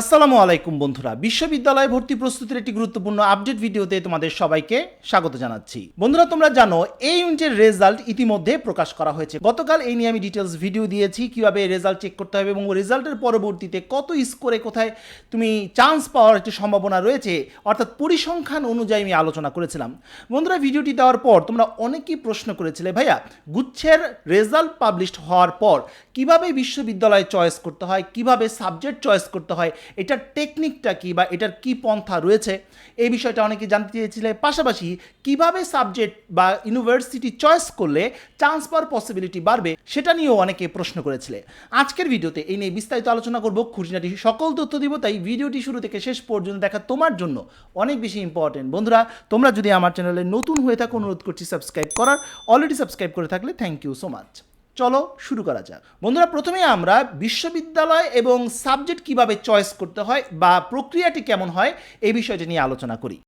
আসসালামু আলাইকুম বন্ধুরা। বিশ্ববিদ্যালয় ভর্তি প্রস্তুতির একটি গুরুত্বপূর্ণ আপডেট ভিডিওতে তোমাদের সবাইকে স্বাগত জানাচ্ছি। বন্ধুরা, তোমরা জানো, এই ইউনিটের রেজাল্ট ইতিমধ্যে প্রকাশ করা হয়েছে। গতকাল এই নিয়ে আমি ডিটেলস ভিডিও দিয়েছি, কীভাবে রেজাল্ট চেক করতে হবে এবং রেজাল্টের পরবর্তীতে কত স্কোরে কোথায় তুমি চান্স পাওয়ার একটি সম্ভাবনা রয়েছে, অর্থাৎ পরিসংখ্যান অনুযায়ী আমি আলোচনা করেছিলাম। বন্ধুরা, ভিডিওটি দেওয়ার পর তোমরা অনেকেই প্রশ্ন করেছিলে, ভাইয়া, গুচ্ছের রেজাল্ট পাবলিশড হওয়ার পর কীভাবে বিশ্ববিদ্যালয় চয়েস করতে হয়, কীভাবে সাবজেক্ট চয়েস করতে হয় এটার টেকনিকটা কি বা এটার কি পন্থা রয়েছে? এই বিষয়টা অনেকে জানতে চেয়েছিলে। পাশাপাশি কীভাবে সাবজেক্ট বা ইউনিভার্সিটি চয়েস করলে চান্স পাওয়ার পসিবিলিটি বাড়বে, সেটা নিয়েও অনেকে প্রশ্ন করেছিলে। আজকের ভিডিওতে এই নিয়ে বিস্তারিত আলোচনা করব। খুঁটিনাটি সকল তথ্য দিব, তাই ভিডিওটি শুরু থেকে শেষ পর্যন্ত দেখা তোমার জন্য অনেক বেশি ইম্পর্টেন্ট বন্ধুরা, তোমরা যদি আমার চ্যানেলে নতুন হয়ে থাকো, অনুরোধ করছি সাবস্ক্রাইব করার। অলরেডি সাবস্ক্রাইব করে থাকলে থ্যাংক ইউ সো মাচ চলো শুরু করা যাক। বন্ধুরা প্রথমে আমরা বিশ্ববিদ্যালয় এবং সাবজেক্ট কীভাবে চয়েস করতে হয় বা প্রক্রিয়াটি কেমন হয় এই বিষয়টি নিয়ে আলোচনা করি।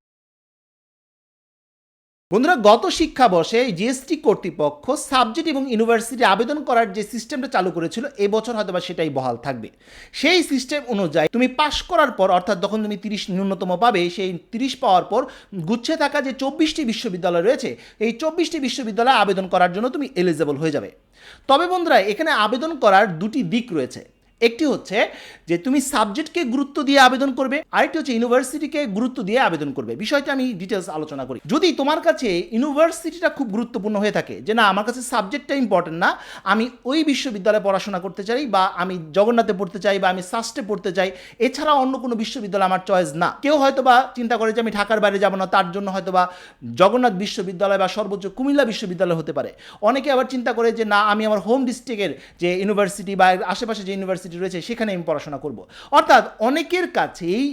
বন্ধুরা, গত শিক্ষাবর্ষে জিএসটি কর্তৃপক্ষ সাবজেক্ট এবং ইউনিভার্সিটি আবেদন করার যে সিস্টেমটা চালু করেছিল এবছর হয়তো বা সেটাই বহাল থাকবে। সেই সিস্টেম অনুযায়ী তুমি পাশ করার পর, অর্থাৎ যখন তুমি তিরিশ ন্যূনতম পাবে, সেই তিরিশ পাওয়ার পর গুচ্ছে থাকা যে চব্বিশটি বিশ্ববিদ্যালয় রয়েছে, এই চব্বিশটি বিশ্ববিদ্যালয়ে আবেদন করার জন্য তুমি এলিজেবল হয়ে যাবে। তবে বন্ধুরা, এখানে আবেদন করার দুটি দিক রয়েছে। একটি হচ্ছে যে তুমি সাবজেক্টকে গুরুত্ব দিয়ে আবেদন করবে, আরেকটি হচ্ছে ইউনিভার্সিটিকে গুরুত্ব দিয়ে আবেদন করবে। বিষয়টা আমি ডিটেলস আলোচনা করি। যদি তোমার কাছে ইউনিভার্সিটিটা খুব গুরুত্বপূর্ণ হয়ে থাকে যে না, আমার কাছে সাবজেক্টটা ইম্পর্টেন্ট না, আমি ওই বিশ্ববিদ্যালয়ে পড়াশোনা করতে চাই বা আমি জগন্নাথে পড়তে চাই বা আমি সাস্টে পড়তে চাই এছাড়া অন্য কোনো বিশ্ববিদ্যালয় আমার চয়েস না। কেউ হয়তো বা চিন্তা করে যে আমি ঢাকার বাইরে যাব না, তার জন্য হয়তো বা জগন্নাথ বিশ্ববিদ্যালয় বা সর্বোচ্চ কুমিল্লা বিশ্ববিদ্যালয় হতে পারে। অনেকে আবার চিন্তা করে যে না, আমি আমার হোম ডিস্ট্রিক্টের যে ইউনিভার্সিটি বা আশেপাশে যে ইউনিভার্সিটি রয়েছে, সেখানে আমি পড়াশোনা করব। অর্থাৎ অনেকের কাছেই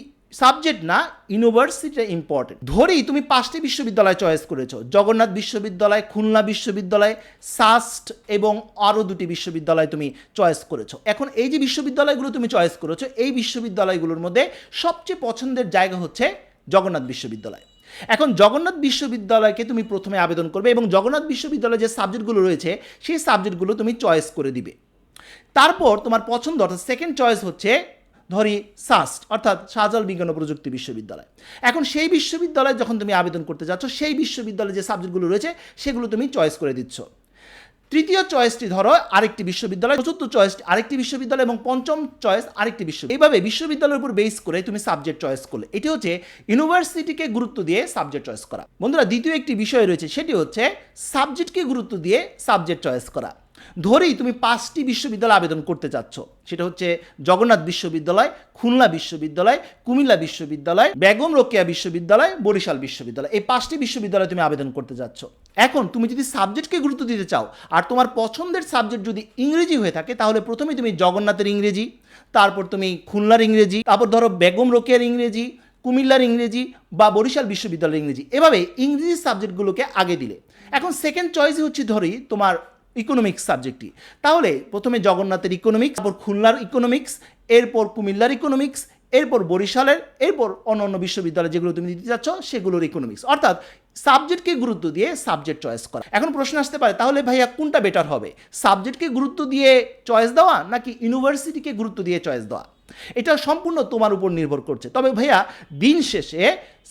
সাবজেক্ট না, ইউনিভার্সিটিটা ইম্পর্টেন্ট ধরেই তুমি পাঁচটি বিশ্ববিদ্যালয় চয়েস করেছ। জগন্নাথ বিশ্ববিদ্যালয়, খুলনা বিশ্ববিদ্যালয় সাস্ট এবং আরও দুটি বিশ্ববিদ্যালয় তুমি চয়েস করেছ। এখন এই যে বিশ্ববিদ্যালয়গুলো তুমি চয়েস করেছ, এই বিশ্ববিদ্যালয়গুলোর মধ্যে সবচেয়ে পছন্দের জায়গা হচ্ছে জগন্নাথ বিশ্ববিদ্যালয়। এখন জগন্নাথ বিশ্ববিদ্যালয়কে তুমি প্রথমে আবেদন করবে এবং জগন্নাথ বিশ্ববিদ্যালয়ে যে সাবজেক্টগুলো রয়েছে, সেই সাবজেক্টগুলো তুমি চয়েস করে দিবে। তারপর তোমার পছন্দ অর্থাৎ সেকেন্ড চয়েস হচ্ছে, ধরি সাস্ট অর্থাৎ শাহজাল বিজ্ঞান ও প্রযুক্তি বিশ্ববিদ্যালয়। এখন সেই বিশ্ববিদ্যালয়ে যখন তুমি আবেদন করতে যাচ্ছ, সেই বিশ্ববিদ্যালয়ে যে সাবজেক্টগুলো রয়েছে, সেগুলো তুমি চয়েস করে দিচ্ছ। তৃতীয় চয়েসটি ধরো, আরেকটি বিশ্ববিদ্যালয়, চতুর্থ চয়েস আরেকটি বিশ্ববিদ্যালয়, এবং পঞ্চম চয়েস আরেকটি বিশ্ববিদ্যালয়। এইভাবে বিশ্ববিদ্যালয়ের উপর বেস করে তুমি সাবজেক্ট চয়েস করলে। এটি হচ্ছে ইউনিভার্সিটিকে গুরুত্ব দিয়ে সাবজেক্ট চয়েস করা। বন্ধুরা, দ্বিতীয় একটি বিষয় রয়েছে, সেটি হচ্ছে সাবজেক্টকে গুরুত্ব দিয়ে সাবজেক্ট চয়েস করা। ধরেই তুমি পাঁচটি বিশ্ববিদ্যালয় আবেদন করতে চাচ্ছ। সেটা হচ্ছে জগন্নাথ বিশ্ববিদ্যালয়, খুলনা বিশ্ববিদ্যালয়, কুমিল্লা বিশ্ববিদ্যালয়, বেগম রোকেয়া বিশ্ববিদ্যালয়, বরিশাল বিশ্ববিদ্যালয়। এই পাঁচটি বিশ্ববিদ্যালয়ে তুমি আবেদন করতে যাচ্ছ এখন তুমি যদি সাবজেক্টকে গুরুত্ব দিতে চাও আর তোমার পছন্দের সাবজেক্ট যদি ইংরেজি হয়ে থাকে, তাহলে প্রথমে তুমি জগন্নাথের ইংরেজি, তারপর তুমি খুলনার ইংরেজি, তারপর ধরো বেগম রোকেয়ার ইংরেজি, কুমিল্লার ইংরেজি বা বরিশাল বিশ্ববিদ্যালয়ের ইংরেজি। এভাবে ইংরেজি সাবজেক্টগুলোকে আগে দিলে। এখন সেকেন্ড চয়েসই হচ্ছে ধরি তোমার ইকোনমিক্স সাবজেক্টটি তাহলে প্রথমে জগন্নাথের ইকোনমিক্স তারপর খুলনার ইকোনমিক্স এরপর কুমিল্লার ইকোনমিক্স এরপর বরিশালের, এরপর অন্য অন্য বিশ্ববিদ্যালয় যেগুলো তুমি দিতে চাচ্ছ, সেগুলোর ইকোনমিক্স অর্থাৎ সাবজেক্টকে গুরুত্ব দিয়ে সাবজেক্ট চয়েস করা। এখন প্রশ্ন আসতে পারে, তাহলে ভাইয়া কোনটা বেটার হবে? সাবজেক্টকে গুরুত্ব দিয়ে চয়েস দেওয়া নাকি ইউনিভার্সিটিকে গুরুত্ব দিয়ে চয়েস দেওয়া? এটা সম্পূর্ণ তোমার উপর নির্ভর করছে। তবে ভাইয়া, দিন শেষে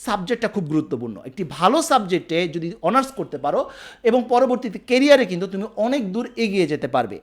সাবজেক্টটা খুব গুরুত্বপূর্ণ। একটি ভালো সাবজেক্টে যদি অনার্স করতে পারো এবং পরবর্তীতে কেরিয়ারে কিন্তু তুমি অনেক দূর এগিয়ে যেতে পারবে।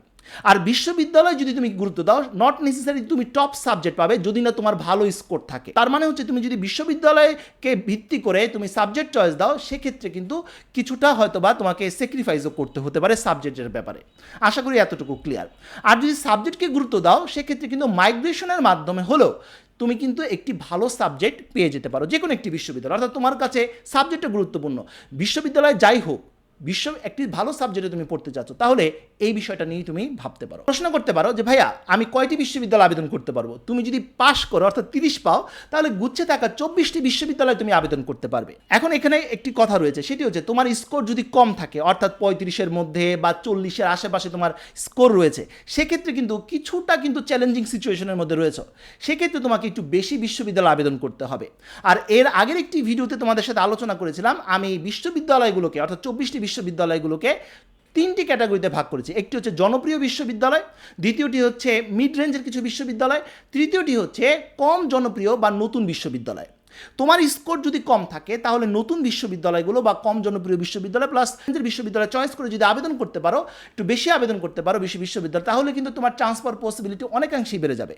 আর বিশ্ববিদ্যালয়ে যদি তুমি গুরুত্ব দাও নট নেসেসারি তুমি টপ সাবজেক্ট পাবে যদি না তোমার ভালো স্কোর থাকে। তার মানে হচ্ছে তুমি যদি বিশ্ববিদ্যালয়কে ভিত্তি করে তুমি সাবজেক্ট চয়েস দাও, সেক্ষেত্রে কিন্তু কিছুটা হয়তো বা তোমাকে স্যাক্রিফাইসও করতে হতে পারে সাবজেক্টের ব্যাপারে। আশা করি এতটুকু ক্লিয়ার আর যদি সাবজেক্টকে গুরুত্ব দাও, সেক্ষেত্রে কিন্তু মাইগ্রেশনের মাধ্যমে হলেও তুমি কিন্তু একটি ভালো সাবজেক্ট পেয়ে যেতে পারো। যে কোনো একটি বিশ্ববিদ্যালয়, অর্থাৎ তোমার কাছে সাবজেক্টটা গুরুত্বপূর্ণ। বিশ্ববিদ্যালয় যাই হোক বিশ্ব একটি ভালো সাবজেক্টে তুমি পড়তে চাচ্ছ, তাহলে এই বিষয়টা নিয়ে তুমি ভাবতে পারো। প্রশ্ন করতে পারো যে, ভাইয়া, আমি কয়টি বিশ্ববিদ্যালয় আবেদন করতে পারব? তুমি যদি পাশ করো, অর্থাৎ তিরিশ পাও, তাহলে গুচ্ছে থাকা চব্বিশটি বিশ্ববিদ্যালয়ে তুমি আবেদন করতে পারবে। এখন এখানে একটি কথা রয়েছে, সেটি হচ্ছে তোমার স্কোর যদি কম থাকে, অর্থাৎ পঁয়ত্রিশের মধ্যে বা চল্লিশের আশেপাশে তোমার স্কোর রয়েছে, সেক্ষেত্রে কিন্তু কিছুটা কিন্তু চ্যালেঞ্জিং সিচুয়েশনের মধ্যে রয়েছে। সেক্ষেত্রে তোমাকে একটু বেশি বিশ্ববিদ্যালয় আবেদন করতে হবে। আর এর আগের একটি ভিডিওতে তোমাদের সাথে আলোচনা করেছিলাম, আমি বিশ্ববিদ্যালয়গুলোকে, অর্থাৎ চব্বিশটি বিশ্ববিদ্যালয়গুলোকে তিনটি ক্যাটাগরিতে ভাগ করেছে। একটি হচ্ছে জনপ্রিয় বিশ্ববিদ্যালয়, দ্বিতীয়টি হচ্ছে মিড রেঞ্জের কিছু বিশ্ববিদ্যালয়, তৃতীয়টি হচ্ছে কম জনপ্রিয় বা নতুন বিশ্ববিদ্যালয়। তোমার স্কোর যদি কম থাকে, তাহলে নতুন বিশ্ববিদ্যালয়গুলো বা কম জনপ্রিয় বিশ্ববিদ্যালয় প্লাস বিশ্ববিদ্যালয় চয়েস করে যদি আবেদন করতে পারো, একটু বেশি আবেদন করতে পারো বেশি বিশ্ববিদ্যালয়, তাহলে কিন্তু তোমার ট্রান্সফার পসিবিলিটি অনেকাংশেই বেড়ে যাবে।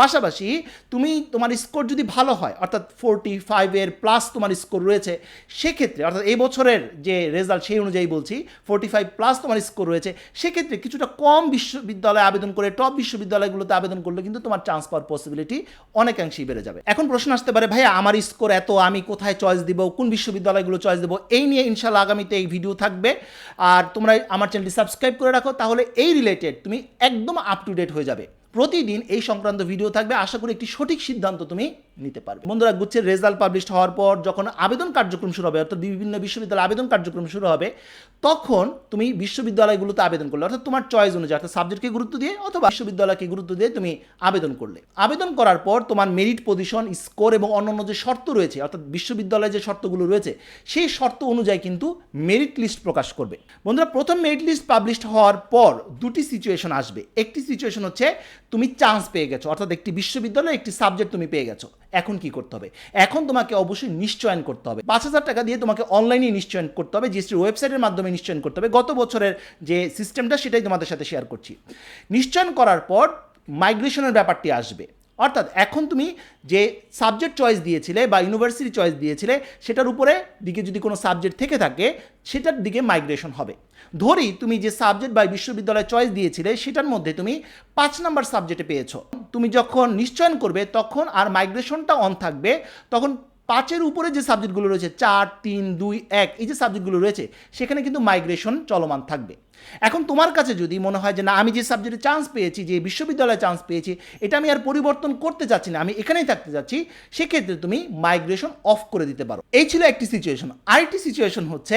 পাশাপাশি তুমি তোমার স্কোর যদি ভালো হয়, অর্থাৎ ফোরটি ফাইভের প্লাস তোমার স্কোর রয়েছে, সেক্ষেত্রে, অর্থাৎ এই বছরের যে রেজাল্ট সেই অনুযায়ী বলছি ফোরটি ফাইভ প্লাস তোমার স্কোর রয়েছে, সেক্ষেত্রে কিছুটা কম বিশ্ববিদ্যালয়ে আবেদন করে টপ বিশ্ববিদ্যালয়গুলোতে আবেদন করলে কিন্তু তোমার চান্স পাওয়ার পসিবিলিটি অনেকাংশেই বেড়ে যাবে। এখন প্রশ্ন আসতে পারে, ভাইয়া, আমার স্কোর এত, আমি কোথায় চয়েস দিব, কোন বিশ্ববিদ্যালয়গুলো চয়েস দেবো? এই নিয়ে ইনশাল্লাহ আগামীতে এই ভিডিও থাকবে। আর তোমরা আমার চ্যানেলটি সাবস্ক্রাইব করে রাখো, তাহলে এই রিলেটেড তুমি একদম আপ টু ডেট হয়ে যাবে। প্রতিদিন এই সংক্রান্ত ভিডিও থাকবে। আশা করি একটি সঠিক সিদ্ধান্ত তুমি নিতে পারবে। বন্ধুরা, গুচ্ছের রেজাল্ট পাবলিশ হওয়ার পর যখন আবেদন কার্যক্রম শুরু হবে, অর্থাৎ বিভিন্ন বিশ্ববিদ্যালয়ে আবেদন কার্যক্রম শুরু হবে, তখন তুমি বিশ্ববিদ্যালয়গুলোতে আবেদন করলে, অর্থাৎ তোমার চয়েস অনুযায়ী, অর্থাৎ সাবজেক্টকে গুরুত্ব দিয়ে অথবা বিশ্ববিদ্যালয়কে গুরুত্ব দিয়ে তুমি আবেদন করলে। আবেদন করার পর তোমার মেরিট পজিশন স্কোর এবং অন্যান্য যে শর্ত রয়েছে, অর্থাৎ বিশ্ববিদ্যালয়ে যে শর্তগুলো রয়েছে, সেই শর্ত অনুযায়ী কিন্তু মেরিট লিস্ট প্রকাশ করবে। বন্ধুরা, প্রথম মেরিট লিস্ট পাবলিশড হওয়ার পর দুটি সিচুয়েশন আসবে। একটি সিচুয়েশন হচ্ছে, তুমি চান্স পেয়ে গেছো, অর্থাৎ একটি বিশ্ববিদ্যালয়ে একটি সাবজেক্ট তুমি পেয়ে গেছো। এখন কি করতে হবে? এখন তোমাকে অবশ্যই নিশ্চয়ন করতে হবে। পাঁচ হাজার টাকা দিয়ে তোমাকে অনলাইনে নিশ্চয়ন করতে হবে জিএসটির ওয়েবসাইটের মাধ্যমে নিশ্চয়ন করতে হবে। গত বছরের যে সিস্টেমটা সেটাই তোমাদের সাথে শেয়ার করছি। নিশ্চয়ন করার পর মাইগ্রেশনের ব্যাপারটি আসবে। অর্থাৎ এখন তুমি যে সাবজেক্ট চয়েস দিয়েছিলে বা ইউনিভার্সিটি চয়েস দিয়েছিলে, সেটার উপরে দিকে যদি কোনো সাবজেক্ট থেকে থাকে, সেটার দিকে মাইগ্রেশন হবে। ধরি তুমি যে সাবজেক্ট বা বিশ্ববিদ্যালয় চয়েস দিয়েছিলে, সেটার মধ্যে তুমি পাঁচ নাম্বার সাবজেক্টে পেয়েছ। তুমি যখন নিশ্চয়ন করবে, তখন আর মাইগ্রেশনটা অন থাকবে, তখন পাঁচের উপরে যে সাবজেক্টগুলো রয়েছে, চার, তিন, দুই, এক, এই যে সাবজেক্টগুলো রয়েছে, সেখানে কিন্তু মাইগ্রেশন চলমান থাকবে। এখন তোমার কাছে যদি মনে হয় যে, না, আমি যে সাবজেক্টে চান্স পেয়েছি, যে বিশ্ববিদ্যালয়ে চান্স পেয়েছি, এটা আমি আর পরিবর্তন করতে চাচ্ছি না, আমি এখানেই থাকতে চাচ্ছি, সেক্ষেত্রে তুমি মাইগ্রেশন অফ করে দিতে পারো। এই ছিল একটি সিচুয়েশন আরেকটি সিচুয়েশন হচ্ছে,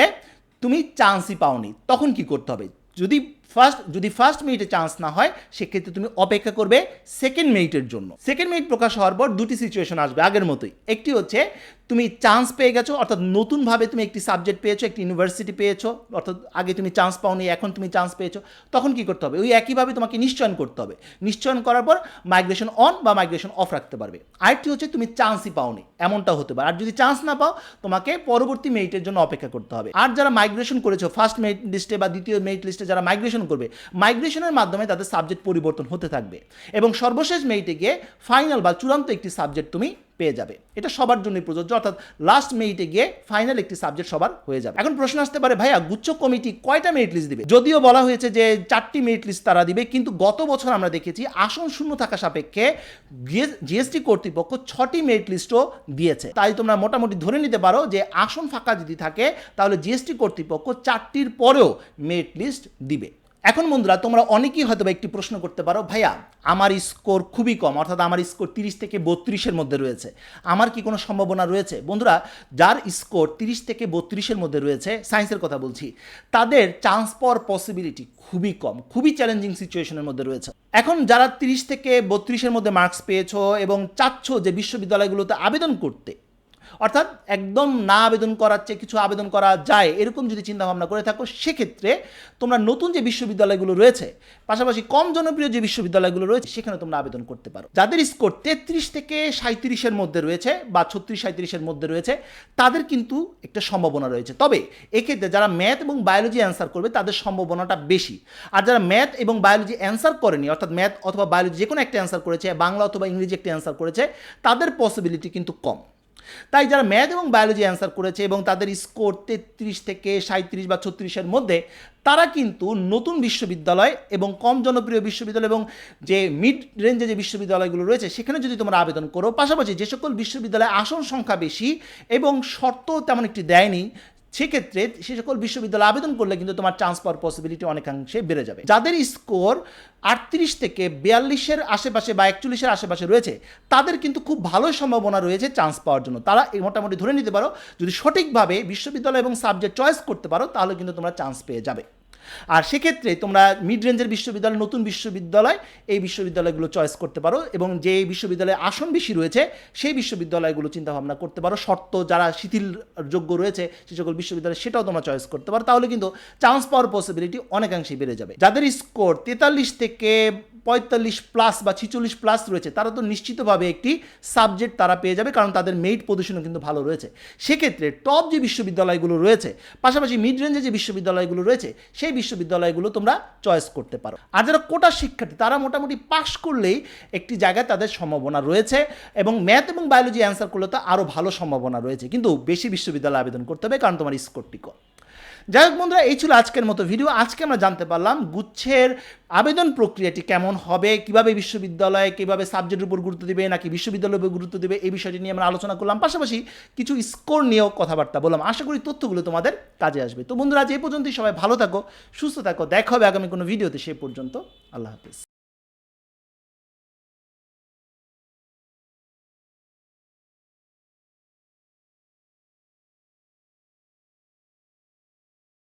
তুমি চান্সই পাওনি, তখন কি করতে হবে? যদি ফার্স্ট যদি ফার্স্ট মিনিটে চান্স না হয়, সেক্ষেত্রে তুমি অপেক্ষা করবে সেকেন্ড মিনিটের জন্য। সেকেন্ড মিনিট প্রকাশ হওয়ার পর দুটি সিচুয়েশন আসবে আগের মতোই। একটি হচ্ছে তুমি চান্স পেয়ে গেছো, অর্থাৎ নতুনভাবে তুমি একটি সাবজেক্ট পেয়েছ, একটি ইউনিভার্সিটি পেয়েছ, অর্থাৎ আগে তুমি চান্স পাওনি, এখন তুমি চান্স পেয়েছ, তখন কি করতে হবে? ওই একইভাবে তোমাকে নিশ্চয়ন করতে হবে। নিশ্চয়ন করার পর মাইগ্রেশন অন বা মাইগ্রেশন অফ রাখতে পারবে। আরেকটি হচ্ছে তুমি চান্সই পাওনি এমনটাও হতে পারে। আর যদি চান্স না পাও, তোমাকে পরবর্তী মেরিটের জন্য অপেক্ষা করতে হবে। আর যারা মাইগ্রেশন করেছ ফার্স্ট মেরিট লিস্টে বা দ্বিতীয় মেরিট লিস্টে যারা মাইগ্রেশন করবে মাইগ্রেশনের মাধ্যমে তাদের সাবজেক্ট পরিবর্তন হতে থাকবে। এবং সর্বশেষ মেরিটে গিয়ে ফাইনাল বা চূড়ান্ত একটি সাবজেক্ট তুমি পেয়ে যাবে। এটা সবার জন্যই প্রযোজ্য, অর্থাৎ লাস্ট মেরিটে গিয়ে ফাইনাল একটি সাবজেক্ট সবার হয়ে যাবে। এখন প্রশ্ন আসতে পারে, ভাইয়া, গুচ্ছ কমিটি কয়টা মেরিট লিস্ট দিবে? যদিও বলা হয়েছে যে চারটি মেরিট লিস্ট তারা দিবে, কিন্তু গত বছর আমরা দেখেছি আসন শূন্য থাকা সাপেক্ষে জিএসটি কর্তৃপক্ষ ছটি মেরিট লিস্টও দিয়েছে। তাই তোমরা মোটামুটি ধরে নিতে পারো যে আসন ফাঁকা যদি থাকে, তাহলে জিএসটি কর্তৃপক্ষ চারটির পরেও মেরিট লিস্ট দিবে। এখন বন্ধুরা, তোমরা অনেকেই হয়তো একটি প্রশ্ন করতে পারো, ভাইয়া, আমার স্কোর খুবই কম, অর্থাৎ আমার স্কোর তিরিশ থেকে বত্রিশের মধ্যে রয়েছে, আমার কি কোনো সম্ভাবনা রয়েছে? বন্ধুরা, যার স্কোর তিরিশ থেকে বত্রিশের মধ্যে রয়েছে, সায়েন্সের কথা বলছি, তাদের চান্স পাওয়ার পসিবিলিটি খুবই কম, খুবই চ্যালেঞ্জিং সিচুয়েশনের মধ্যে রয়েছে। এখন যারা তিরিশ থেকে বত্রিশের মধ্যে মার্কস পেয়েছ এবং চাচ্ছ যে বিশ্ববিদ্যালয়গুলোতে আবেদন করতে অর্থাৎ একদম না আবেদন করার চেয়ে কিছু আবেদন করা যায়, এরকম যদি চিন্তা ভাবনা করে থাকো, সেক্ষেত্রে তোমরা নতুন যে বিশ্ববিদ্যালয়গুলো রয়েছে, পাশাপাশি কম জনপ্রিয় যে বিশ্ববিদ্যালয়গুলো রয়েছে সেখানে তোমরা আবেদন করতে পারো। যাদের স্কোর তেত্রিশ থেকে সাঁত্রিশের মধ্যে রয়েছে বা ছত্রিশ সাঁত্রিশের মধ্যে রয়েছে, তাদের কিন্তু একটা সম্ভাবনা রয়েছে। তবে এক্ষেত্রে যারা ম্যাথ এবং বায়োলজি অ্যান্সার করবে, তাদের সম্ভাবনাটা বেশি। আর যারা ম্যাথ এবং বায়োলজি অ্যান্সার করেনি, অর্থাৎ ম্যাথ অথবা বায়োলজি যে কোনো একটা অ্যান্সার করেছে, বাংলা অথবা ইংরেজি একটা অ্যান্সার করেছে, তাদের পসিবিলিটি কিন্তু কম। তাই যারা ম্যাথ এবং বায়োলজি অ্যান্সার করেছে এবং তাদের স্কোর তেত্রিশ থেকে সাঁত্রিশ বা ছত্রিশের মধ্যে, তারা কিন্তু নতুন বিশ্ববিদ্যালয় এবং কম জনপ্রিয় বিশ্ববিদ্যালয় এবং যে মিড রেঞ্জে যে বিশ্ববিদ্যালয়গুলো রয়েছে, সেখানে যদি তোমরা আবেদন করো, পাশাপাশি যে সকল বিশ্ববিদ্যালয়ে আসন সংখ্যা বেশি এবং শর্ত তেমন একটি দেয়নি সেক্ষেত্রে সে সকল বিশ্ববিদ্যালয়ে আবেদন করলে কিন্তু তোমার চান্স পাওয়ার পসিবিলিটি অনেকাংশে বেড়ে যাবে। যাদের স্কোর আটত্রিশ থেকে বিয়াল্লিশের আশেপাশে বা একচল্লিশের আশেপাশে রয়েছে, তাদের কিন্তু খুব ভালো সম্ভাবনা রয়েছে চান্স পাওয়ার জন্য। তারা এই মোটামুটি ধরে নিতে পারো, যদি সঠিকভাবে বিশ্ববিদ্যালয় এবং সাবজেক্ট চয়েস করতে পারো, তাহলে কিন্তু তোমরা চান্স পেয়ে যাবে। আর সেক্ষেত্রে তোমরা মিড রেঞ্জের বিশ্ববিদ্যালয়, নতুন বিশ্ববিদ্যালয়, এই বিশ্ববিদ্যালয়গুলো চয়েস করতে পারো এবং যে বিশ্ববিদ্যালয়ে আসন বেশি রয়েছে, সেই বিশ্ববিদ্যালয়গুলো চিন্তা ভাবনা করতে পারো। শর্ত যারা শিথিলযোগ্য রয়েছে, সে সকল বিশ্ববিদ্যালয় সেটাও তোমরা চয়েস করতে পারো। তাহলে কিন্তু চান্স পাওয়ার পসিবিলিটি অনেকাংশেই বেড়ে যাবে। যাদের স্কোর তেতাল্লিশ থেকে পঁয়তাল্লিশ প্লাস বা ছিচল্লিশ প্লাস রয়েছে, তারা তো নিশ্চিতভাবে একটি সাবজেক্ট তারা পেয়ে যাবে, কারণ তাদের মেরিট পজিশনও কিন্তু ভালো রয়েছে। সেক্ষেত্রে টপ যে বিশ্ববিদ্যালয়গুলো রয়েছে, পাশাপাশি মিড রেঞ্জে যে বিশ্ববিদ্যালয়গুলো রয়েছে, সেই বিশ্ববিদ্যালয়গুলো তোমরা চয়েস করতে পারো। আর যারা কোটা শিক্ষার্থী, তারা মোটামুটি পাশ করলেই একটি জায়গায় তাদের সম্ভাবনা রয়েছে এবং ম্যাথ এবং বায়োলজি অ্যান্সার করলে তো আরও ভালো সম্ভাবনা রয়েছে। কিন্তু বেশি বিশ্ববিদ্যালয়ে আবেদন করতে হবে, কারণ তোমার স্কোরটি কম। যাই হোক বন্ধুরা, এই ছিল আজকের মতো ভিডিও আজকে আমরা জানতে পারলাম গুচ্ছের আবেদন প্রক্রিয়াটি কেমন হবে, কীভাবে বিশ্ববিদ্যালয়ে, কীভাবে সাবজেক্টের উপর গুরুত্ব দেবে, নাকি বিশ্ববিদ্যালয়ের উপর গুরুত্ব দেবে, এই বিষয়টি নিয়ে আমরা আলোচনা করলাম। পাশাপাশি কিছু স্কোর নিয়েও কথাবার্তা বললাম। আশা করি তথ্যগুলো তোমাদের কাজে আসবে। তো বন্ধুরা, আজ এই পর্যন্তই। সবাই ভালো থাকো, সুস্থ থাকো। দেখা হবে আগামী কোনো ভিডিওতে সেই পর্যন্ত আল্লাহ হাফিজ।